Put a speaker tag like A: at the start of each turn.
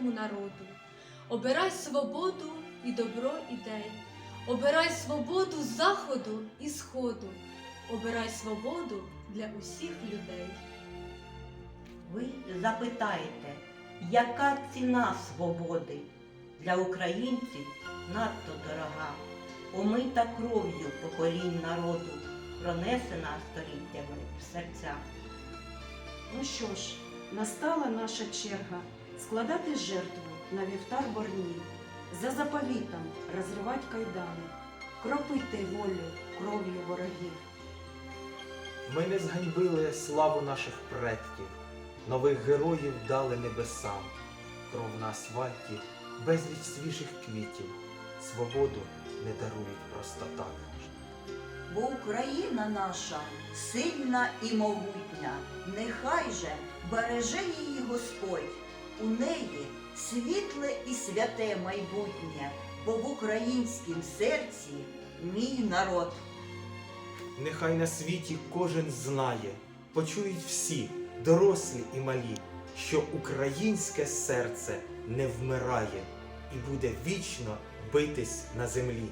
A: рідному народу. Обирай свободу і добро ідей. Обирай свободу заходу і сходу. Обирай свободу для усіх людей.
B: Ви запитаєте, яка ціна свободи для українців надто дорога, омита кров'ю поколінь народу, пронесена століттями в серцях.
C: Ну що ж, настала наша черга складати жертву на вівтар борні, за заповітом розривать кайдани, кропити волю кров'ю ворогів.
D: Ми не зганьбили славу наших предків, нових героїв дали небесам, кров на асфальті, безліч свіжих квітів, свободу не дарують просто так.
E: Бо Україна наша сильна і могутня, нехай же береже її Господь, у неї світле і святе майбутнє, бо в українськім серці мій народ.
D: Нехай на світі кожен знає, почують всі, дорослі і малі, що українське серце не вмирає і буде вічно битись на землі.